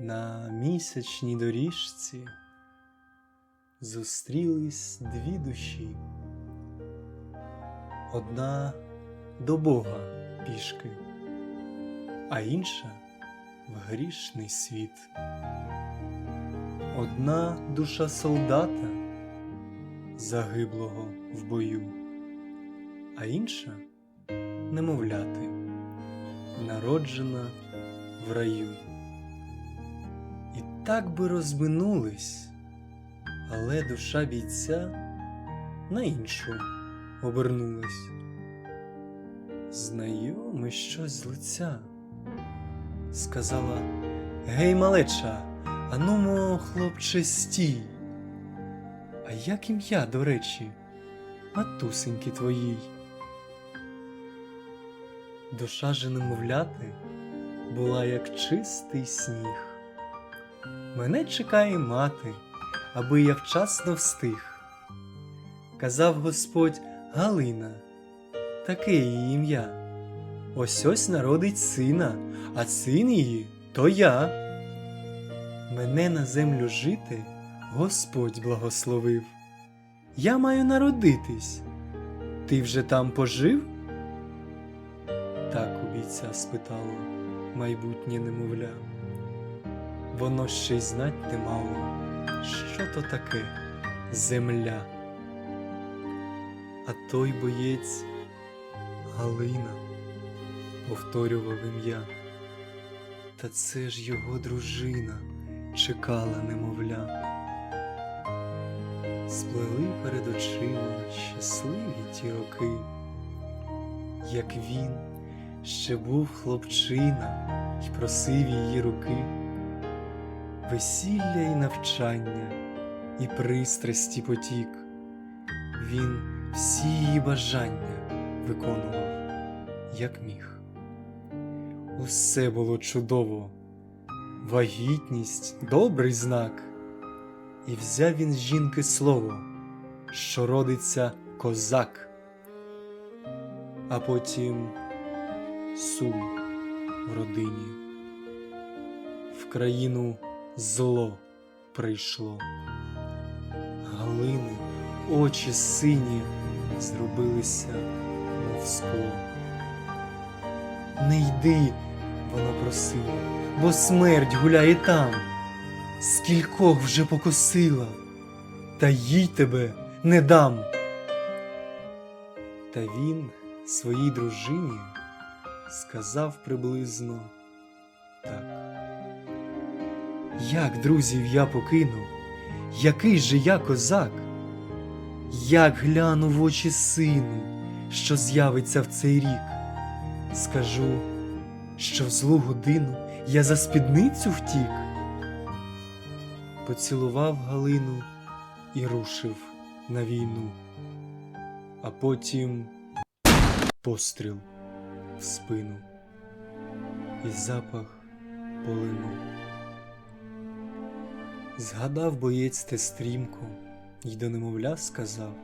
На місячній доріжці зустрілись дві душі. Одна до Бога пішки, а інша в грішний світ. Одна душа солдата, загиблого в бою, а інша немовляти, народжена в раю. І так би розминулись, але душа бійця на іншу обернулась. Знайоме щось з лиця, сказала Гей, малеча, анумо, хлопче, стій. А як ім'я, до речі, матусеньки твоїй? Душа же немовляти була як чистий сніг. Мене чекає мати, аби я вчасно встиг. Казав Господь Галина, таке її ім'я. Ось ось народить сина, а син її то я. Мене на землю жити Господь благословив. Я маю народитись. Ти вже там пожив? Так у бійця спитало майбутнє немовля. Воно ще й знать не мало, що то таке земля. А той боєць Галина повторював ім'я. Та це ж його дружина чекала немовля. Сплели перед очима щасливі ті роки, як він ще був хлопчина й просив її руки, весілля і навчання, і пристрасті потік. Він всі її бажання виконував, як міг. Усе було чудово, вагітність добрий знак. І взяв він з жінки слово, що родиться козак, а потім сум в родині, в країну зло прийшло. Галини очі сині зробилися, мов скло. Не йди, вона просила, бо смерть гуляє там. Скількох вже покосила, та їй тебе не дам. Та він своїй дружині сказав приблизно так. Як друзів я покинув, який же я козак, як гляну в очі сину, що з'явиться в цей рік, скажу, що в злу годину я за спідницю втік. Поцілував Галину і рушив на війну, а потім постріл в спину і запах полину. Згадав боєць те стрімко й до немовля сказав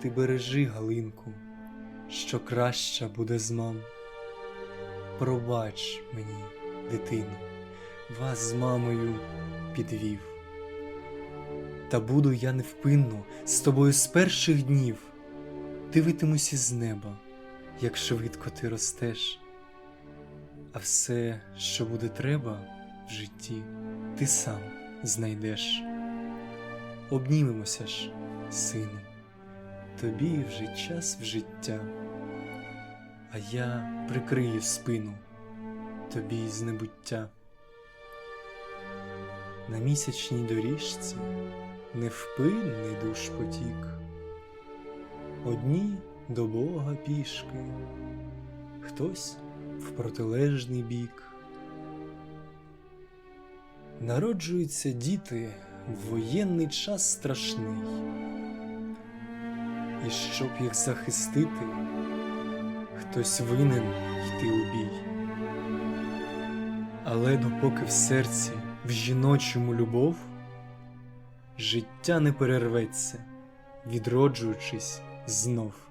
Ти бережи, Галинку, що краща буде з мам. Пробач мені, дитину вас з мамою підвів. Та буду я невпинно з тобою з перших днів, дивитимусь із неба, як швидко ти ростеш, а все, що буде треба в житті, ти сам знайдеш. Обнімемося ж, сину, тобі вже час в життя, а я прикрию спину тобі з небуття. На місячній доріжці невпинний душ потік, одні до Бога пішки, хтось в протилежний бік. Народжуються діти в воєнний час страшний, і щоб їх захистити, хтось винен йти у бій. Але допоки в серці в жіночому любов, життя не перерветься, відроджуючись знов.